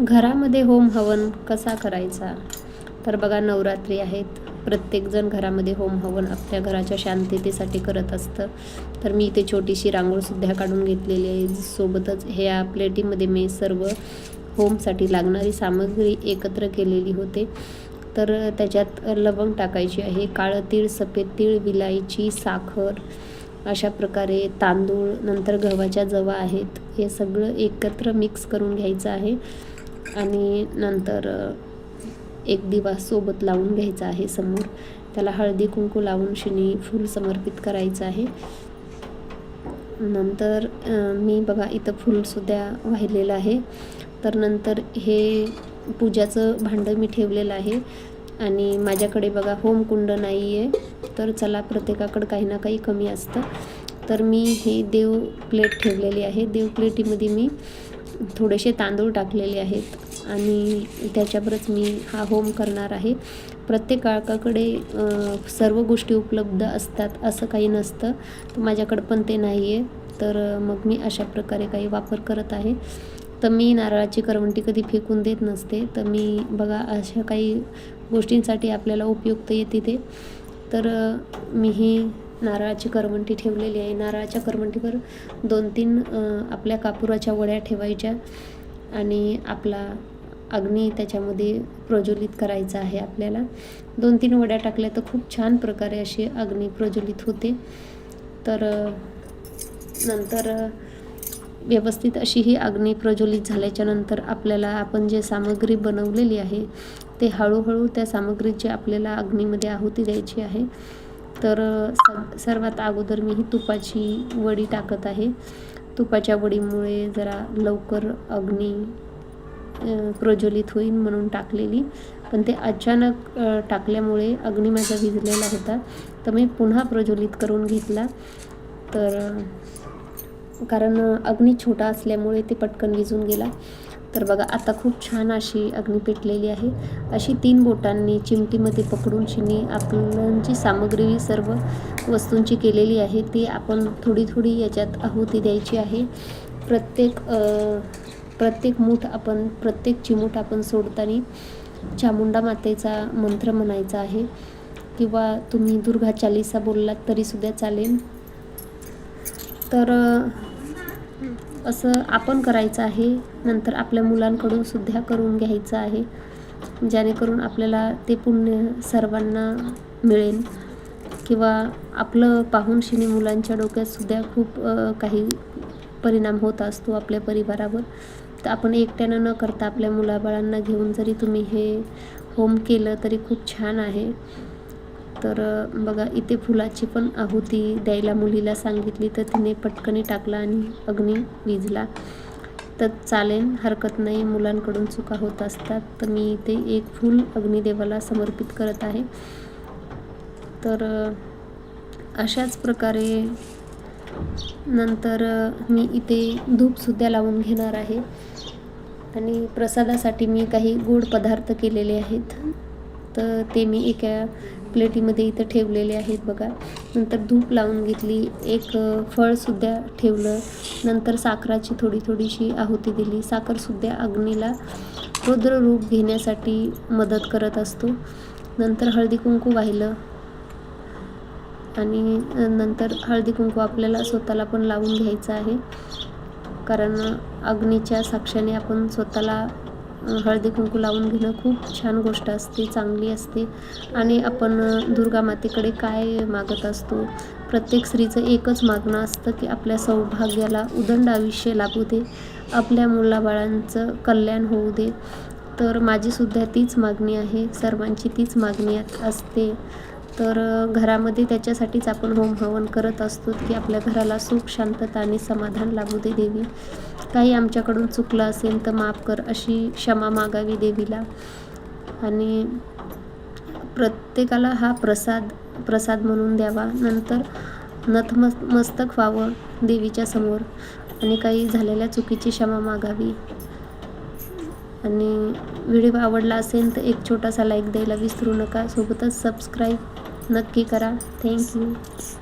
घरामध्ये होम हवन कसा करायचा? तर बघा नवरात्री आहेत. प्रत्येकजण घरामध्ये होम हवन आपल्या घराच्या शांततेसाठी करत असतं. तर मी इथे छोटीशी रांगोळसुद्धा काढून घेतलेली आहे. सोबतच ह्या प्लेटीमध्ये मी सर्व होमसाठी लागणारी सामग्री एकत्र केलेली होते. तर त्याच्यात लवंग टाकायची आहे काळं तीळ सफेद तीळ विलायची साखर अशा प्रकारे तांदूळ नंतर गव्हाच्या जवा आहेत. हे सगळं एकत्र मिक्स करून घ्यायचं आहे. आणि नंतर एक दिवा सोबत लावून घ्यायचा आहे समोर. त्याला हळदी कुंकू लावून शिनी फूल समर्पित करायचं आहे. नंतर मी बघा इथं फूलसुद्धा वाहिलेलं आहे. तर नंतर हे पूजाचं भांडं मी ठेवलेलं आहे. आणि माझ्याकडे बघा होमकुंड नाही आहे तर चला प्रत्येकाकडं काही ना काही कमी असतं. तर मी हे देव प्लेट ठेवलेली आहे. देव प्लेटीमध्ये मी थोडेसे तांदूळ टाकलेले आहेत आणि त्याच्यावरच मी हा होम करणार आहे. प्रत्येक काळकाकडे सर्व गोष्टी उपलब्ध असतात असं काही नसतं. तर माझ्याकडं पण ते नाही आहे तर मग मी अशा प्रकारे काही वापर करत आहे. तर मी नारळाची करवंटी कधी फेकून देत नसते. तर मी बघा अशा काही गोष्टींसाठी आपल्याला उपयुक्त येते ते. तर मी ही नारळाची करवंटी ठेवलेली आहे. नारळाच्या करवंटीवर दोन तीन आपल्या कापुराच्या वड्या ठेवायच्या आणि आपला अग्नी त्याच्यामध्ये प्रज्वलित करायचा आहे आपल्याला. दोन तीन वड्या टाकल्या तर खूप छान प्रकारे अशी अग्नी प्रज्वलित होते. तर नंतर व्यवस्थित अशी ही अग्नी प्रज्वलित झाल्याच्यानंतर आपल्याला आपण जे सामग्री बनवलेली आहे ते हळूहळू त्या सामग्रीची आपल्याला अग्नीमध्ये आहुती द्यायची आहे. तर सर्वात अगोदर मी ही तुपाची वडी टाकत आहे. तुपाच्या वडीमुळे जरा लवकर अग्नी प्रज्वलित होईल म्हणून टाकलेली. पण ते अचानक टाकल्यामुळे अग्नी माझा विझलेला होता. तर मी पुन्हा प्रज्वलित करून घेतला. तर कारण अग्नी छोटा असल्यामुळे ते पटकन विझून गेला. तर बघा आता खूप छान अशी अग्नी पेटलेली आहे. अशी तीन बोटांनी चिमटीमध्ये पकडून शिनी आपण जी सामग्री सर्व वस्तूंची केलेली आहे. ती आपण थोडी थोडी याच्यात आहुती द्यायची आहे. प्रत्येक प्रत्येक मूठ आपण प्रत्येक चिमूट आपण सोडताना चामुंडा मातेचा मंत्र म्हणायचा आहे. किंवा तुम्ही दुर्गा चालिसा बोललात तरीसुद्धा चालेल. तर असं आपण करायचं आहे. नंतर आपल्या मुलांकडून सुद्धा करून घ्यायचं आहे. जेणेकरून आपल्याला ते पुण्य सर्वांना मिळेल. किंवा आपलं पाहून शिनी मुलांच्या डोक्यातसुद्धा खूप काही परिणाम होत असतो आपल्या परिवारावर. तर आपण एकट्यानं न करता आपल्या मुलाबाळांना घेऊन जरी तुम्ही हे होम केलं तरी खूप छान आहे. तर बघा इथे फुलाची पण आहुती द्यायला मुलीला सांगितली तर तिने पटकनी टाकला आणि अग्नी विजला. तर चालेल हरकत नाही मुलांकडून चुका होत असतात. तर मी इथे एक फूल अग्निदेवाला समर्पित करत आहे. तर अशाच प्रकारे नंतर मी इथे धूपसुद्धा लावून घेणार आहे. आणि प्रसादासाठी मी काही गोड पदार्थ केलेले आहेत. तर ते मी एका प्लेटीमध्ये इथं ठेवलेले आहेत बघा. नंतर धूप लावून घेतली एक फळसुद्धा ठेवलं. नंतर साखराची थोडी थोडीशी आहुती दिली. साखरसुद्धा अग्नीला रुद्र रूप घेण्यासाठी मदत करत असतो. नंतर हळदी कुंकू वाहिलं. आणि नंतर हळदी कुंकू आपल्याला स्वतःला पण लावून घ्यायचं आहे. कारण अग्नीच्या साक्षाने आपण स्वतःला हळदी कुंकू लावून घेणं खूप छान गोष्ट असते चांगली असते. आणि आपण दुर्गा मातेकडे काय मागत असतो? प्रत्येक स्त्रीचं एकच मागणं असतं की आपल्या सौभाग्याला उदंड आयुष्य लाभू दे. आपल्या मुलाबाळांचं कल्याण होऊ दे. तर माझीसुद्धा तीच मागणी आहे सर्वांची तीच मागणी असते. तर घरामध्ये त्याच्यासाठीच आपण होम हवन करत असतो की आपल्या घराला सुख शांतता आणि समाधान लाभू दे देवी. काही आमच्याकडून चुकलं असेल तर माफ कर अशी क्षमा मागावी देवीला. आणि प्रत्येकाला हा प्रसाद प्रसाद म्हणून द्यावा. नंतर नतमस मस्तक व्हावं देवीच्या समोर. आणि काही झालेल्या चुकीची क्षमा मागावी. आणि व्हिडिओ आवडला असेल तर एक छोटासा लाईक द्यायला विसरू नका. सोबतच सबस्क्राईब नक्की करा. थँक्यू